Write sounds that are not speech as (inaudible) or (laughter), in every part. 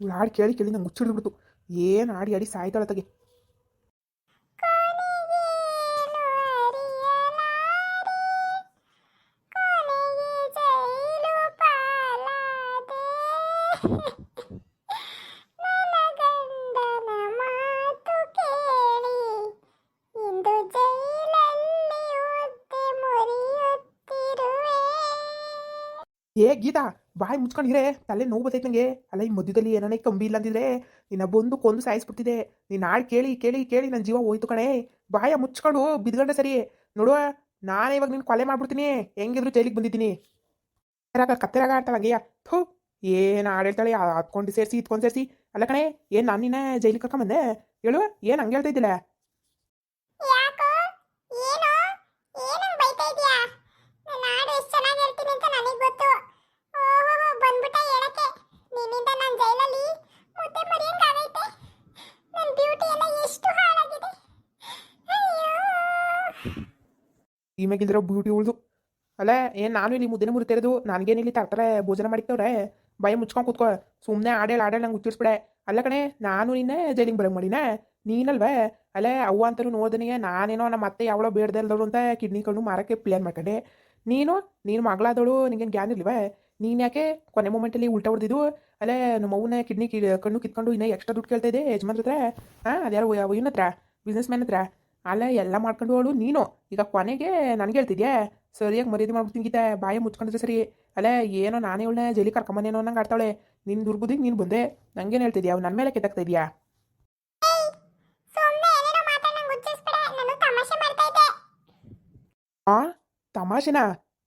ಇವಳು ಹಾಡು ಕೇಳಿ ಕೇಳಿ ನಂಗೆ ಮುಚ್ಚಿಡ್ಬಿಡ್ತು ಏನು ಆಡಿ ಆಡಿ ಸಾಯ್ತಾಳೆ ತಗೆ. ಏ ಗೀತಾ ಬಾಯಿ ಮುಚ್ಕೊಂಡಿದ್ರೆ ತಲೆ ನೋವು ಬರ್ತೈತೆ ನನಗೆ ಅಲ್ಲ ಈ ಮಧ್ಯದಲ್ಲಿ ಏನೇ ಕಂಬಿ ಇಲ್ಲ ಅಂದಿದ್ರೆ ನಿನ್ನ ಬಂದು ಕೊಂದು ಸಾಯಿಸ್ಬಿಡ್ತಿದೆ. ನೀನು ಹಾಡು ಕೇಳಿ ಕೇಳಿ ಕೇಳಿ ನನ್ನ ಜೀವ ಹೋಯ್ತು ಕಣೆ. ಬಾಯ ಮುಚ್ಕೊಂಡು ಬಿದ್ಗಂಡೆ ಸರಿ. ನೋಡುವ, ನಾನೇ ಇವಾಗ ನೀನು ಕೊಲೆ ಮಾಡ್ಬಿಡ್ತೀನಿ. ಹೆಂಗಿದ್ರು ಜೈಲಿಗೆ ಬಂದಿದ್ದೀನಿ. ಕತ್ತೆರಾಗ ಕತ್ತೆರಾಗ ಆಡ್ತಾಳ ಹಂಗೆಯ ಥೂ, ಏನು ಆಡೇಳ್ತಾಳೆ ಹತ್ಕೊಂಡು ಸೇರಿಸಿ ಇತ್ಕೊಂಡು ಸೇರಿಸಿ. ಅಲ್ಲ ಕಣೆ, ಏನು ನಾನು ನಿನ್ನ ಜೈಲಿಗೆ ಕರ್ಕೊಂಬಂದೆ ಹೇಳು, ಏನು ಹಂಗೆ ಹೇಳ್ತಾ ಇದ್ದಿಲ್ಲ? ಅಂತ ನನಗೆ ನಿನ್ನಿಂದ ನಾನು ಜೈಲಲ್ಲಿ ಮುದ್ದೆ ಮರಿಯಂಗಾಗೈತೆ ನನ್ನ ಬ್ಯೂಟಿ ಎಲ್ಲ ಎಷ್ಟು ಹಾಳಾಗಿದೆ. ಅಯ್ಯೋ. ಈಮ್ಯಾಗಿಲ್ದಿರೋ ಬ್ಯೂಟಿ ಉಳ್ದು. ಅಲ್ಲ, ಏನು ನಾನು ಇಲ್ಲಿ ಮುದ್ದೆನ ಮುರಿತಿರೋದು ನನಗೇನು ಇಲ್ಲಿ ತರ್ತಾರೆ, ಭೋಜನ ಮಾಡಿತ್ತವ್ರೆ ಭಯ ಮುಚ್ಕೊಂಡು ಕೂತ್ಕೋ. ಸುಮ್ಮನೆ ಆಡೇಳು ಆಡೇಳು ನಂಗೆ ಉಚ್ಚರಿಸ್ಬಿಡೆ ಅಲ್ಲ ಕಣೆ, ನಾನು ನಿನ್ನೆ ಜೈಲಿಂಗ್ ಬರಂಗ್ ಮಾಡಿನ? ನೀನಲ್ವೇ? ಅಲ್ಲೇ, ಅವ್ವ ಅಂತಲೂ ನೋಡ್ದನಿಗೆ ನಾನೇನೋ ನಮ್ಮ ಅತ್ತೆ ಯಾವಳೋ ಬೇಡ್ದೆ ಅಂತ ಕಿಡ್ನಿ ಕಣ್ಣು ಮಾರಕ್ಕೆ ಪ್ಲ್ಯಾನ್ ಮಾಡ್ಕೊಂಡೆ. ನೀನು ನೀನು ಮಗಳಾದವಳು ನಿಂಗೇನು ಗ್ಯಾನ್ ಇಲ್ವೇ? ನೀನು ಯಾಕೆ ಕೊನೆ ಮೂಮೆಂಟಲ್ಲಿ ಉಲ್ಟಾ ಹೊಡೆದಿದ್ದು? ಅಲ್ಲೇ ನಮ್ಮ ಅವ್ವನ ಕಿಡ್ನಿ ಕಿ ಕಣ್ಣು ಕಿತ್ಕೊಂಡು ಇನ್ನೂ ಎಕ್ಸ್ಟ್ರಾ ದುಡ್ಡು ಕೇಳ್ತಾ ಇದೆ ಯಜಮಾನ್ರ ಹತ್ರ. ಹಾಂ ಅದ್ಯಾರು ಇವನ ಹತ್ರ? ಬಿಸ್ನೆಸ್ ಮ್ಯಾನ್ ಹತ್ರ. ಅಲ್ಲ ಎಲ್ಲ ಮಾಡ್ಕೊಂಡು ಅವಳು ನೀನು. ಈಗ ಕೊನೆಗೆ ನನಗೆ ಹೇಳ್ತಿದ್ಯಾ? ಸರಿಯಾಗಿ ಮರ್ಯಾದೆ ಮಾಡ್ಬಿಡ್ತೀನಿ ಗೀತಾ ಬಾಯ ಮುಚ್ಕೊಂಡಿದ್ರೆ ಸರಿ. ಅಲ್ಲ ಏನೋ ನಾನೇ ಇವಳನ್ನ ಜಲಿ ಕರ್ಕೊಂಬನೇನೋ ನಂಗೆ ಆಡ್ತಾಳೆ ನಿನ್ನ ದುರ್ಬುದಿಗೆ ನೀನು ಬಂದೆ. ನಂಗೇನು ಹೇಳ್ತಿದ್ಯಾ? ಅವ್ನು ನನ್ನ ಮೇಲೆ ಕೆತ್ತಾಗ್ತಾ ಇದೆಯಾ ಆ ತಮಾಷೆನಾ?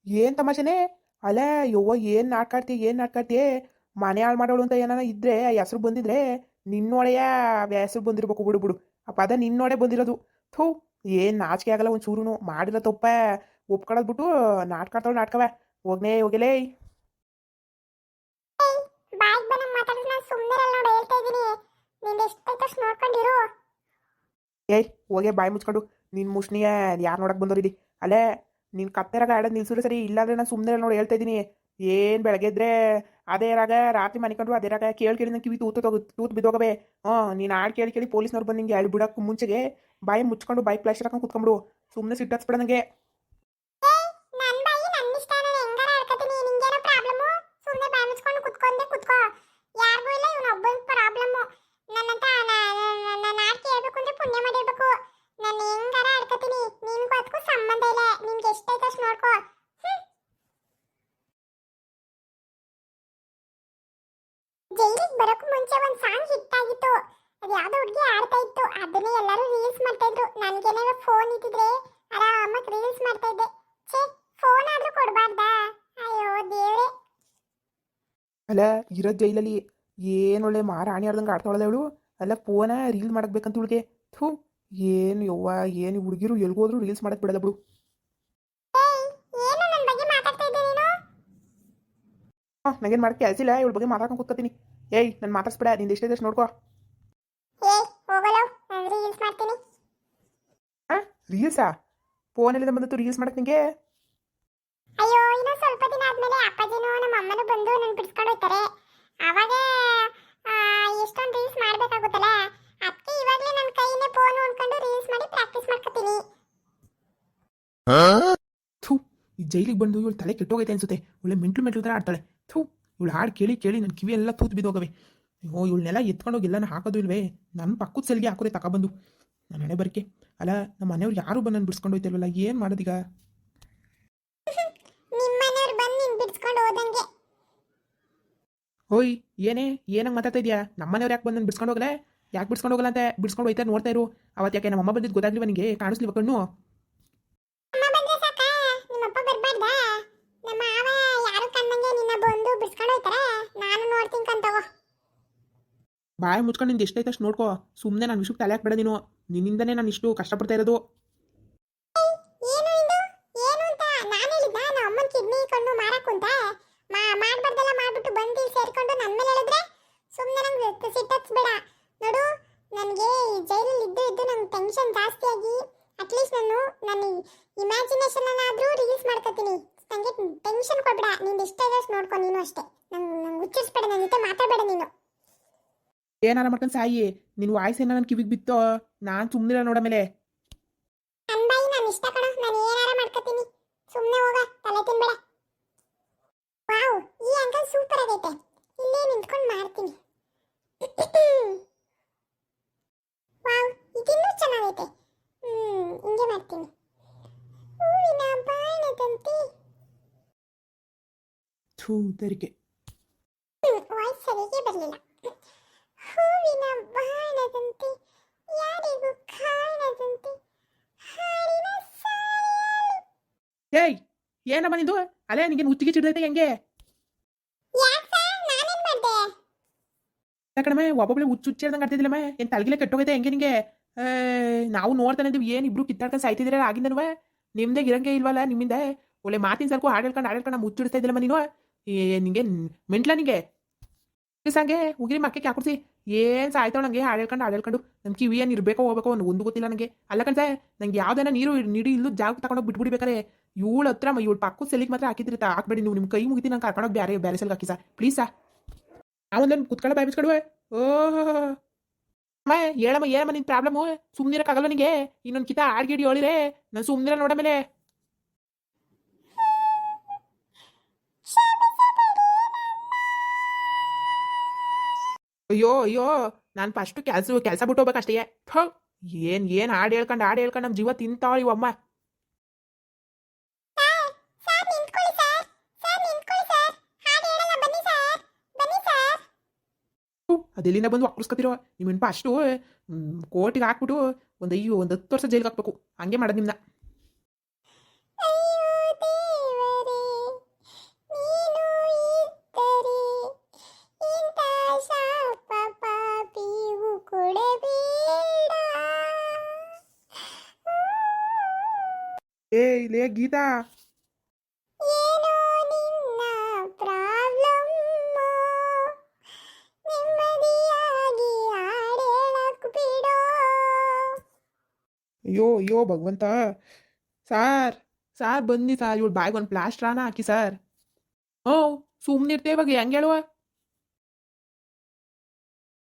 ಏನು ತಮಾಷೆನೇ? ಅಲ್ಲ ಯವ್ವ ಏನು ನಾಟ್ಕಾಡ್ತಿ ಏನು ನಾಟ್ಕಾಡ್ತಿ? ಮನೆ ಹಾಳು ಮಾಡೋಳು ಅಂತ ಏನಾರ ಇದ್ರೆ ಆ ಹೆಸ್ರು ಬಂದಿದ್ರೆ ನಿನ್ನೊಳೆಯ ಹೆಸ್ರು ಬಂದಿರ್ಬೇಕು ಬಿಡು ಬಿಡು. ಅಪ್ಪ ಅದ ನಿನ್ನೊಡೆ ಬಂದಿರೋದು. ಥೂ ಏನು ನಾಚಿಕೆ ಆಗಲ್ಲ ಒಂದು ಚೂರುನು. ಮಾಡಿರೋ ತಪ್ಪ. ಒಪ್ಕೊಳದ್ ಬಿಟ್ಟು ನಾಟ್ಕಾಡ್ತಾಳು ನಾಟ್ಕವ. ಹೋಗ್ನೇ ಹೋಗಲೇ ಏಯ್ ಹೋಗೇ ಬಾಯಿ ಮುಚ್ಕೊಂಡು. ನಿನ್ನ ಮುಷ್ಣಿಯ ಯಾರು ನೋಡಕ್ ಬಂದವ್ರಿ ಅಲ್ಲೇ ನಿನ್ನ ಕತ್ತೆರಾಗ ಆಡೋದು ನಿಲ್ಸಿದ್ರೆ ಸರಿ ಇಲ್ಲಾಂದ್ರೆ ನಾನು ಸುಮ್ಮನೆ ನೋಡಿ, ಹೇಳ್ತಾ ಇದ್ದೀನಿ. ಏನು ಬೆಳಗ್ಗೆದ್ರೆ ಅದೇ ರಾಗ ರಾತ್ರಿ ಮನಿಕೊಂಡ್ರು ಅದೇ ರಾಗ ಕೇಳಿ ಕೇಳಿ ನಂಗೆ ಕಿವಿ ತೂತು ತಗೋ ತೂತು ಬಿದ್ದೋಗವೆ ಹಾಂ ನೀನು ಆಡ್ ಕೇಳಿ ಕೇಳಿ ಪೊಲೀಸ್ನವ್ರು ಬಂದು ನಿಂಗೆ ಎರಡು ಬಿಡೋಕೆ ಮುಂಚೆಗೆ ಬಾಯಿ ಮುಚ್ಕೊಂಡು ಬಾಯಿ ಪ್ಲಾಸ್ಟರ್ ಹಾಕೊಂಡು ಕುತ್ಕೊಂಬಿಡು ಸುಮ್ಮನೆ ಸಿಟ್ಟತ್ಸ್ಬಿಡ ನನಗೆ ನನ್ ಬಾಯಿ ನನ್ನ ಇಷ್ಟ ನಾನು ಹೆಂಗಾರ ಆಡ್ಕತೀನಿ ನಿಂಗೇನೋ ಪ್ರಾಬ್ಲಮ್ಮು ಸುಮ್ಮನೆ ಬಾಯಿ ಮುಚ್ಕೊಂಡು ಕುತ್ಕೊಂಡೆ ಕುತ್ಕೋ ಯಾರಿಗೂ ಇಲ್ಲ ಇವನ ಒಬ್ಬನ ಪ್ರಾಬ್ಲಮ್ಮು ನನ್ನಂತ ನನ್ನ ಆಡ್ ಕೇಳ್ಬೇಕು ಅಂದ್ರೆ ಪುಣ್ಯ ಮಾಡಿರ್ಬೇಕು ನಾನು ಹೆಂಗಾರ ಆಡ್ಕತೀನಿ ನಿನ್ಗೂ ಅದಕ್ಕೂ ಸಂಬಂಧ ಇಲ್ಲ ನಿನ್ಗೆ ಎಷ್ಟೈತೆ ಅಷ್ಟು ನೋಡ್ಕೋ ಹ್ಮ್. ಜೈಲಿಗೆ ಬರೋಕ್ಕೂ ಮುಂಚೆ ಒಂದು ಸಾಂಗ್ ಹಿಟ್ ಆಗಿತ್ತು. ಅದು ಯಾವುದೋ ಹುಡುಗಿ ಆಡ್ತಾ ಇತ್ತು. ಅದನ್ನೇ ಎಲ್ಲರೂ ರೀಲ್ಸ್ ಮಾಡ್ತಾ ಇದ್ರು. ನನಗೇನಾದ್ರು ಫೋನ್ ಇದ್ದಿದ್ರೆ ಆರಾಮಾಗಿ ರೀಲ್ಸ್ ಮಾಡ್ತಾ ಇದ್ದೆ. ಛೇ ಫೋನ್ ಆದ್ರೂ ಕೊಡಬಾರ್ದಾ? ಅಯ್ಯೋ, ದೇವ್ರೆ. ಅಲ್ಲ ಇರೋ ಜೈಲಲ್ಲಿ ಏನು ಒಳ್ಳೆ ಮಾರಾಣಿ ಆಡ್ದಂಗೆ ಆಡ್ತಾಳಲ್ಲ ಅವಳು? ಅಲ್ಲ ಫೋನ ರೀಲ್ ಮಾಡಕ್ಬೇಕಂತ ಇವಳಿಗೆ. ಥೂ, ಏನು ಯವ್ವ, ಏನು ಹುಡುಗಿರು ಎಲ್ಗೋದ್ರು ರೀಲ್ಸ್ ಮಾಡಕ್ ಬಿಡಲ್ಲ ಬಿಡು ಏಯ್ ಏನು ನನ್ನ ಬಗ್ಗೆ ಮಾತಾಡ್ತಾ ಇದ್ದೆ ನೀನು ಹಾಂ ನನಗೇನು ಮಾಡಕ್ಕೆ ಇಲ್ಲ ಇವಳ ಬಗ್ಗೆ ಮಾತಾಡ್ಕೊಂಡು ಕೂತ್ಕೋತೀನಿ. ಏಯ್ ನಾನು ಮಾತಾಡ್ಸ್ಬೇಡ. ನಿಂದು ನೋಡ್ಕೋ. ನಾನು ರೀಲ್ಸ್ ಮಾಡ್ತೀನಿ. ಹಾಂ ರೀಲ್ಸಾ ಫೋನಲ್ಲಿಂದ ಬಂದಿತ್ತು ರೀಲ್ಸ್ ಮಾಡಕ್ಕೆ ನಿಂಗೆ? ಅಯ್ಯೋ ಇನ್ನು ಸ್ವಲ್ಪ ದಿನ ಆದ್ಮೇಲೆ ಅಪ್ಪಾಜಿನೂ ನಮ್ಮ ಅಮ್ಮನೂ ಬಂದು ನನ್ನ ಬಿಡಿಸ್ಕೊಂಡು ಹೋಗ್ತಾರೆ ಆವಾಗ ಆ, ಎಷ್ಟೊಂದು ರೀಲ್ಸ್ ಮಾಡಬೇಕಾಗುತ್ತಲ್ಲ? ಅದಕ್ಕೆ ಇವಾಗಲೇ ನನ್ನ ಕೈಯಿಂದ ಫೋನ್ ಹೊಂದ್ಕೊಂಡು ರೀಲ್ಸ್ ಮಾಡಿ ಪ್ರಾಕ್ಟೀಸ್ ಮಾಡ್ಕೊತೀನಿ. ಥೂ ಈ ಜೈಲಿಗೆ ಬಂದು ಇವಳು ತಲೆ ಕೆಟ್ಟೋಗೈತೆ ಅನ್ಸುತ್ತೆ. ಒಳ್ಳೆ ಮೆಂಟ್ಲು ಮೆಂಟ್ಲು ಥರ ಆಡ್ತಾಳೆ. ಥೂ ಇವಳು ಹಾಡು ಕೇಳಿ ಕೇಳಿ ನನ್ನ ಕಿವಿ ಎಲ್ಲ ತೂತು ಬಿದ್ದೋಗವೆ ಓ ಇವಳನ್ನೆಲ್ಲ ಎತ್ಕೊಂಡೋಗಿ ಎಲ್ಲನ ಹಾಕೋದು ಇಲ್ವೇ? ನನ್ನ ಪಕ್ಕದ ಸೆಲ್ಗೆ ಹಾಕೋರೆ ತಗೊಬಂದು ನನ್ನ ಹಣೆ ಬರಕೆ. ಅಲ್ಲ ನಮ್ಮ ಮನೆಯವ್ರು ಯಾರು ಬಂದು ನಾನು ಬಿಡಿಸ್ಕೊಂಡು ಹೋಯ್ತಿಲ್ವಲ್ಲ ಏನು ಮಾಡೋದೀಗ? (laughs) ಓಯ್ ಏನೇ ಏನಂಗೆ ಮಾತಾಡ್ತಾ ಇದೆಯಾ? ನಮ್ಮ ಮನೆಯವ್ರು ಯಾಕೆ ಬಂದು ನಾನು ಬಿಡ್ಸ್ಕೊಂಡು ಹೋಗಲ್ಲ ಯಾಕೆ ಬಿಡ್ಸ್ಕೊಂಡು ಹೋಗಲ್ಲ ಅಂತ ಬಿಡ್ಸ್ಕೊಂಡು ಹೋಯ್ತಾ ನೋಡ್ತಾ ಇರು. ಅವತ್ತು ಯಾಕೆ ನಮ್ಮ ಅಮ್ಮ ಬಂದಿದ್ದು ಗೊತ್ತಾಗ್ಲಿವ ನನಗೆ ಕಾಣಿಸ್ಲಿವ ಕಣ್ಣು ಅಮ್ಮ ಬಂದ್ರೆ ಸಾಕ ನಿಮ್ಮಪ್ಪ ಬರ್ಬಾರ್ದಾ ನಮ್ಮ ಮಾವ ಯಾರು ಕಣ್ಣಂಗೆ ನಿನ್ನ ಬಂದು ಬಿಡಿಸ್ಕೊಂಡು ಹೋಯ್ತಾರೆ ನಾನು ನೋಡ್ತೀನಿ ಕಂತಗೋ ಬಾಯಿ ಮುಚ್ಕೊಂಡು ನಿಂದು ಎಷ್ಟೈತೆ ಅಷ್ಟು ನೋಡ್ಕೋ. ಸುಮ್ಮನೆ ನಾನು ವಿಷಕ್ಕೆ ತಲೆ ಹಾಕ್ಬೇಡ ನೀನು. ನಿನ್ನಿಂದನೇ ನಾನು ಇಷ್ಟು ಕಷ್ಟಪಡ್ತಾ ಇರೋದು. ಟೆನ್ಷನ್ ಕೊಡ್ಬೇಡ. ನೀನು ಇಷ್ಟ ಇದೆ ಅಷ್ಟು ನೋಡ್ಕೊ ನೀನು ಅಷ್ಟೇ. ನಂಗೆ ನಂಗೆ ಹುಚ್ಚಿಸ್ಬೇಡ ನನ್ನ ಜೊತೆ ಮಾತಾಡಬೇಡ ನೀನು. ಏನಾರ ಮಾಡ್ಕೊಂಡು ಸಾಯಿ ನಿನ್ ವಾಯ್ಸ್ ಏನೋ ನನ್ ಕಿವಿಗೆ ಬಿತ್ತೋ ನಾನು ಸುಮ್ಮನಿರ ನೋಡ ಮೇಲೆ ಥೂ ಬಾಯಿ ನಾನು ಇಷ್ಟ ಕಣ ನಾನು ಏನಾರ ಮಾಡ್ಕೊತೀನಿ ಸುಮ್ಮನೆ ಹೋಗ ತಲೆ ತಿನ್ಬೇಡ ವಾವ್ ಈ ಅಂಕಲ್ ಸೂಪರ್ ಆಗೈತೆ ಇಲ್ಲೇ ನಿಂತ್ಕೊಂಡು ಮಾಡ್ತೀನಿ ವಾವ್ ಇದಿನ್ನೂ ಚೆನ್ನಾಗೈತೆ ಹ್ಮ್ ಹಿಂಗೆ ಮಾಡ್ತೀನಿ ಹೂವಿನ ಬಾಣದಂತೆ ಥೂ ತೆರಿಗೆ ವಾಯ್ಸ್ ಸರಿಯಾಗಿ ಬರಲಿಲ್ಲ ಹೂವಿನ ಬಾಣದಂತೆ ಯಾರಿಗೂ ಕಾಣದಂತೆ ಹಾಡಿನ ಸಾಲು ಏಯ್ ಏನಮ್ಮ ನಿಂದು? ಅಲೆ, ನಿಂಗೆ ಹುಚ್ಚಿಗೆ ಚಿಡ್ದೈತೆ ಹೆಂಗೆ? ಯಾಕಣಮ್ಮ ಒಬ್ಬೊಬ್ಳೆ ಹುಚ್ಚು ಹುಚ್ಚಿಡ್ದಂಗೆ ಆಡ್ತಿದ್ದಿಲ್ಲಮ್ಮ? ಏನು ತಲೆಗಿಲೆ ಕೆಟ್ಟೋಗೈತೆ ಹೆಂಗೆ ನಿಂಗೆ? ನಾವು ನೋಡ್ತಾನೆ ಇದ್ದೀವಿ, ಏನು ಇಬ್ರು ಕಿತ್ತಾಡ್ಕೊಂಡು ಸಾಯ್ತಿದ್ದೀರ ಆಗಿಂದನವ? ನಿಮ್ದೇ ಇರಂಗೆ ಇಲ್ವಲ್ಲ ನಿಮ್ಮಿಂದ? ಒಳ್ಳೆ ಮಾತಿನ ಸರ್ಕು ಹಾಡೇಳ್ಕೊಂಡು ಹಾಡೇಳ್ಕೊಂಡು ನಮ್ಮ ಮುಚ್ಚಿಡ್ತಾ ಇದ್ದಿಲ್ಲಮ್ಮ ನೀನು? ನಿಂಗೆ ಮೆಂಟ್ಲ ನಿಂಗೆ? ಸಂಗೆ, ಉಗಿರಿ ಮಕ್ಕಕ್ಕೆ ಹಾಕೊಡ್ಸಿ ಏನು ಸಾಯ್ತಾವ ನಂಗೆ? ಆಡ ಹೇಳ್ಕೊಂಡು ನಮ್ಮ ಕಿವಿ ಏನು ಇರಬೇಕೋ ಹೋಗ್ಬೇಕೋ ಒಂದು ಒಂದು ಗೊತ್ತಿಲ್ಲ ನನಗೆ ಅಲ್ಲ ಕಣ್ಸೆ, ನಂಗೆ ಯಾವ್ದಾನ ನೀರು ನೀಡಿ ಇಲ್ಲೂ ಜಾಗ ತಗೊಂಡೋಗಿ ಬಿಟ್ಬಿಡ್ಬೇಕಾರೆ. ಇವಳ ಹತ್ರ ಇವಳು ಪಕ್ಕ ಸೆಲಿಗೆ ಮಾತ್ರ ಹಾಕಿದ್ರಿ ಹಾಕ್ಬೇಡಿ. ನೀವು ನಿಮ್ಮ ಕೈ ಮುಗಿತಿ ನಂಗೆ ಕರ್ಕೊಂಡೋಗಿ ಬೇರೆ ಬೇರೆ ಸೆಲ್ಗೆ ಹಾಕಿ ಸಾ. ಪ್ಲೀಸ್ ಸಾ. ನಾವೊಂದೊಂದು ಕುತ್ಕೊಳ್ಳೋ ಬಾಯ್ ಬಿಚ್ಕೊಡುವೆ. ಓಹೋ ಅಮ್ಮ, ಹೇಳಮ್ಮ ಏನಮ್ಮ ನಿನ್ನ ಪ್ರಾಬ್ಲಮ್ಮು ಸುಮ್ಮನಿರಕ್ಕಾಗಲ್ಲ ನನಗೆ ಇನ್ನೊಂದು ಕಿತ ಆಡ್ಗಿಡಿ ಹೇಳಿರೆ. ನಾನು ಸುಮ್ಮನಿರ ನೋಡ ಮೇಲೆ. ಅಯ್ಯೋ ಅಯ್ಯೋ ನಾನು ಫಸ್ಟು ಕೆಲಸ ಕೆಲಸ ಬಿಟ್ಟು ಹೋಗ್ಬೇಕಷ್ಟೇ ಥೋ ಏನು ಏನು ಹಾಡು ಹೇಳ್ಕೊಂಡು ಹಾಡು ಹೇಳ್ಕೊಂಡು ನಮ್ಮ ಜೀವ ತಿಂತಾವಳಿ ಸರ್ ಅದೆಲ್ಲಿಂದ ಬಂದು ವಾಕರಿಸ್ಕೊತಿರೋ ನಿಮ್ಮ ಅಷ್ಟು ಕೋರ್ಟಿಗೆ ಹಾಕ್ಬಿಟ್ಟು ಒಂದು ಅಯ್ಯೋ ಒಂದು ಹತ್ತು ವರ್ಷ ಜೈಲಿಗೆ ಹಾಕ್ಬೇಕು. ಹಂಗೆ ಮಾಡೋದು ನಿಮ್ಮನ್ನ ಏ ಲೇ ಗೀತಾ. ಅಯ್ಯೋ ಅಯ್ಯೋ ಭಗವಂತ. ಸಾರ್ ಸಾರ್ ಬನ್ನಿ ಸಾರ್. ಇವಳು ಬಾಯಿಗೆ ಒಂದು ಪ್ಲಾಸ್ಟ್ರಾನ ಹಾಕಿ ಸರ್. ಓ ಸುಮ್ಮನಿರ್ತೇವಾಗ ಹೆಂಗೆ ಹೇಳುವ?